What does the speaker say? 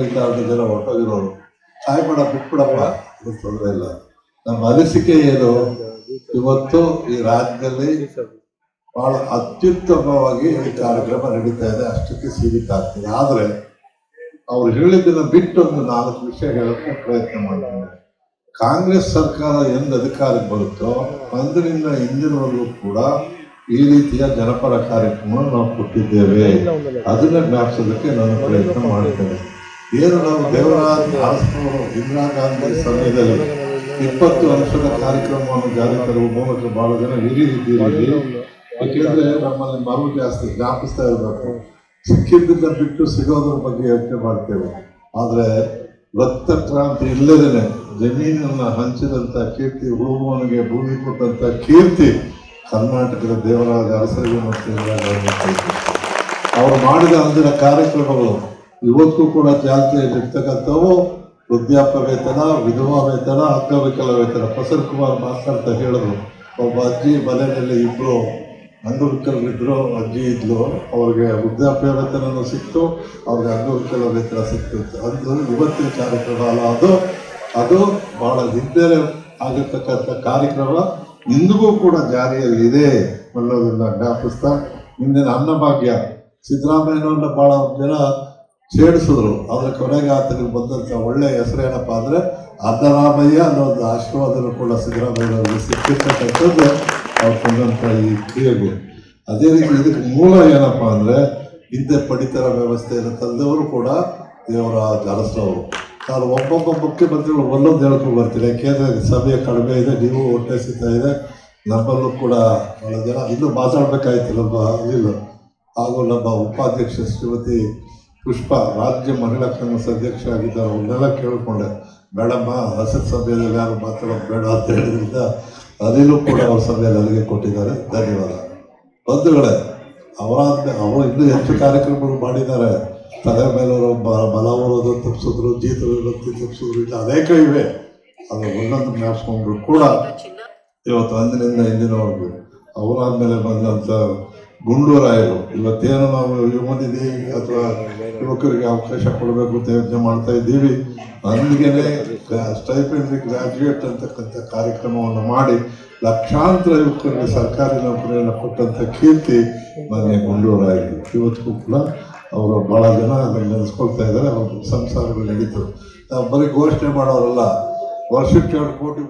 ಅರ್ಧ ಜನ ಸಹಾಯ ಮಾಡ ಬಿಟ್ಬಿಡಪ್ಪ ಅದು ತೊಂದರೆ ಇಲ್ಲ. ನಮ್ಮ ಅನಿಸಿಕೆ ಏನು? ಇವತ್ತು ಈ ರಾಜ್ಯದಲ್ಲಿ ಬಹಳ ಅತ್ಯುತ್ತಮವಾಗಿ ಈ ಕಾರ್ಯಕ್ರಮ ನಡೀತಾ ಇದೆ. ಅಷ್ಟಕ್ಕೆ ಸೀಮಿತ ಆಗ್ತದೆ. ಆದರೆ ಅವ್ರು ಹೇಳಿದ್ದನ್ನು ಬಿಟ್ಟು ಒಂದು ನಾಲ್ಕು ವಿಷಯ ಹೇಳಕ್ಕೆ ಪ್ರಯತ್ನ ಮಾಡ್ತಾರೆ ಕಾಂಗ್ರೆಸ್ ಸರ್ಕಾರ ಎಂದು ಅಧಿಕಾರಕ್ಕೆ ಬರುತ್ತೋ, ಅಂದಿನಿಂದ ಇಂದಿನವರೆಗೂ ಕೂಡ ಈ ರೀತಿಯ ಜನಪರ ಕಾರ್ಯಕ್ರಮ ನಾವು ಕೊಟ್ಟಿದ್ದೇವೆ. ಅದನ್ನ ಜ್ಞಾಪಿಸೋದಕ್ಕೆ ನಾನು ಪ್ರಯತ್ನ ಮಾಡ್ತೇನೆ. ಏನು ನಾವು ದೇವರಾಜ ಅರಸನವರು ಇಂದಿರಾ ಗಾಂಧಿ ಸಮಯದಲ್ಲಿ ಇಪ್ಪತ್ತು ವರ್ಷದ ಕಾರ್ಯಕ್ರಮವನ್ನು ಜಾರಿ ತರುವ ಮೂಲಕ ಬಹಳ ಜನ ಹಿರಿಯಿದ್ದೀರಿ ಯಾಕೆಂದ್ರೆ ನಮ್ಮಲ್ಲಿ ಮರು ಜಾಸ್ತಿ ಜ್ಞಾಪಿಸ್ತಾ ಇರಬೇಕು. ಸಿಕ್ಕಿದ್ದ ಬಿಟ್ಟು ಸಿಗೋದ್ರ ಬಗ್ಗೆ ಯೋಚನೆ ಮಾಡ್ತೇವೆ. ಆದರೆ ರಕ್ತ ಕ್ರಾಂತಿ ಇಲ್ಲದೇನೆ ಜಮೀನನ್ನು ಹಂಚಿದಂತ ಕೀರ್ತಿ, ಹೂವನಿಗೆ ಭೂಮಿ ಕೊಟ್ಟಂತ ಕೀರ್ತಿ ಕರ್ನಾಟಕದ ದೇವರಾಜ ಅರಸರಿಗೆ ಮತ್ತು ಅವರು ಮಾಡಿದ ಅಂದಿನ ಕಾರ್ಯಕ್ರಮಗಳು ಇವತ್ತು ಕೂಡ ಜಾತಿಯಲ್ಲಿರ್ತಕ್ಕಂಥವು ವೃದ್ಧಾಪ್ಯ ವೇತನ, ವಿಧವಾ ವೇತನ ಅಂಗವಿಕಲ ವೇತನ. ಫಸಲ್ ಕುಮಾರ್ ಮಾತನಾಡ್ತಾ ಹೇಳಿದ್ರು. ಒಬ್ಬ ಅಜ್ಜಿ ಮನೆಯಲ್ಲಿ ಇಬ್ರು ಅಂಗವಿಕಲರಿದ್ರು ಅಜ್ಜಿ ಇದ್ಲು. ಅವ್ರಿಗೆ ವೃದ್ಧಾಪ್ಯ ವೇತನನೂ ಸಿಕ್ತು, ಅವ್ರಿಗೆ ಅಂಗವಿಕಲ ವೇತನ ಸಿಕ್ತು. ಅದು ಇವತ್ತಿನ ಕಾರ್ಯಕ್ರಮ ಅಲ್ಲ ಅದು. ಅದು ಬಹಳ ಹಿಂದೆ ಆಗಿರ್ತಕ್ಕಂಥ ಕಾರ್ಯಕ್ರಮ. ಇಂದಿಗೂ ಕೂಡ ಜಾರಿಯಲ್ಲಿ ಅನ್ನೋದನ್ನು ಜ್ಞಾಪಿಸ್ತಾ ಇಂದಿನ ಅನ್ನಭಾಗ್ಯ. ಸಿದ್ದರಾಮಯ್ಯನವ್ರನ್ನ ಬಹಳ ಜನ ಛೇಡಿಸಿದ್ರು. ಆದರೆ ಕೊನೆಗೆ ಆತನಿಗೆ ಬಂದಂತ ಒಳ್ಳೆ ಹೆಸರೇನಪ್ಪ ಅಂದರೆ ಅರ್ಧರಾಮಯ್ಯ ಅನ್ನೋ ಒಂದು ಆಶೀರ್ವಾದನೂ ಕೂಡ ಸಿದ್ದರಾಮಯ್ಯನವರಿಗೆ ಸಿಕ್ಕಿರ್ತಕ್ಕಂಥದ್ದು ಅವ್ರು ಕೊಂಡಂಥ ಈ ಕ್ರಿಯೆಗಳು ಅದೇ ರೀತಿ ಇದಕ್ಕೆ ಮೂಲ ಏನಪ್ಪ ಅಂದರೆ ಹಿಂದೆ ಪಡಿತರ ವ್ಯವಸ್ಥೆಯನ್ನು ತಂದವರು ಕೂಡ ದೇವರ ಅರಸರವರು ನಾನು ಒಬ್ಬೊಬ್ಬ ಮುಖ್ಯಮಂತ್ರಿಗಳು ಒಂದೊಂದು ಹೇಳ್ಕೊಂಡು ಬರ್ತೀನಿ ಯಾಕೆಂದರೆ ಸಭೆ ಕಡಿಮೆ ಇದೆ, ನೀವು ಹೊಟ್ಟೆ ಸಿಗ್ತಾ ಇದೆ. ನಮ್ಮಲ್ಲೂ ಕೂಡ ಬಹಳ ಜನ. ಇನ್ನೂ ಮಾತಾಡಬೇಕಾಯ್ತು, ನಮ್ಮ ಇಲ್ಲ. ಹಾಗೂ ನಮ್ಮ ಉಪಾಧ್ಯಕ್ಷ ಶ್ರೀಮತಿ ಪುಷ್ಪ ರಾಜ್ಯ ಮಹಿಳಾ ಕಾಂಗ್ರೆಸ್ ಅಧ್ಯಕ್ಷ ಆಗಿದ್ದಾರೆ. ಅವ್ರನ್ನೆಲ್ಲ ಕೇಳಿಕೊಂಡೆ. ಬೇಡಮ್ಮ ಹಸಿರು ಸಭೆಯಲ್ಲಿ ಯಾರು ಮಾತಾಡೋದು ಬೇಡ ಅಂತ ಹೇಳಿದ್ರಿಂದ ಅದಿಲ್ಲೂ ಕೂಡ ಅವ್ರ ಸಭೆಯಲ್ಲಿ ಅಲ್ಲಿಗೆ ಕೊಟ್ಟಿದ್ದಾರೆ. ಧನ್ಯವಾದ. ಬಂಧುಗಳೇ ಅವರಾದ್ಮೇಲೆ ಅವರು ಇನ್ನೂ ಹೆಚ್ಚು ಕಾರ್ಯಕ್ರಮಗಳು ಮಾಡಿದ್ದಾರೆ. ತಲೆ ಮೇಲೆ ಬಲ ಓದೋದು ತಪ್ಪಿಸಿದ್ರು ಜೀತ ತಪ್ಪಿಸಿದ್ರು ಇಲ್ಲ ಅನೇಕ ಇವೆ. ಅದು ಒಂದೊಂದು ಜ್ಞಾಪಿಸ್ಕೊಂಡ್ರು ಕೂಡ ಇವತ್ತು ಅಂದಿನಿಂದ ಇಂದಿನವರೆಗೂ ಅವರಾದ್ಮೇಲೆ ಬಂದಂಥ ಗುಂಡೂರಾಯರು. ಇವತ್ತೇನು ನಾವು ಯುವನಿಧಿ ಅಥವಾ ಯುವಕರಿಗೆ ಅವಕಾಶ ಕೊಡಬೇಕು ಅಂತ ಯೋಚನೆ ಮಾಡ್ತಾ ಇದ್ದೀವಿ. ಅಂದಿಗೆನೆ ಸ್ಟೈಪೆಂಡ್ ಗ್ರಾಜ್ಯುಯೇಟ್ ಅಂತಕ್ಕಂಥ ಕಾರ್ಯಕ್ರಮವನ್ನು ಮಾಡಿ ಲಕ್ಷಾಂತರ ಯುವಕರಿಗೆ ಸರ್ಕಾರಿ ನೌಕರಿಯನ್ನು ಕೊಟ್ಟಂಥ ಕೀರ್ತಿ ನನಗೆ ಗುಂಡೂರಾಯರು. ಇವತ್ತಿಗೂ ಕೂಡ ಅವರು ಬಹಳ ಜನ ಅದನ್ನು ನೆನೆಸ್ಕೊಳ್ತಾ ಇದ್ದಾರೆ. ಅವರು ಸಂಸಾರಗಳು ನಡೀತು. ಬರೀ ಘೋಷಣೆ ಮಾಡೋರಲ್ಲ. ವರ್ಷಕ್ಕೆ ಎರಡು ಕೋಟಿ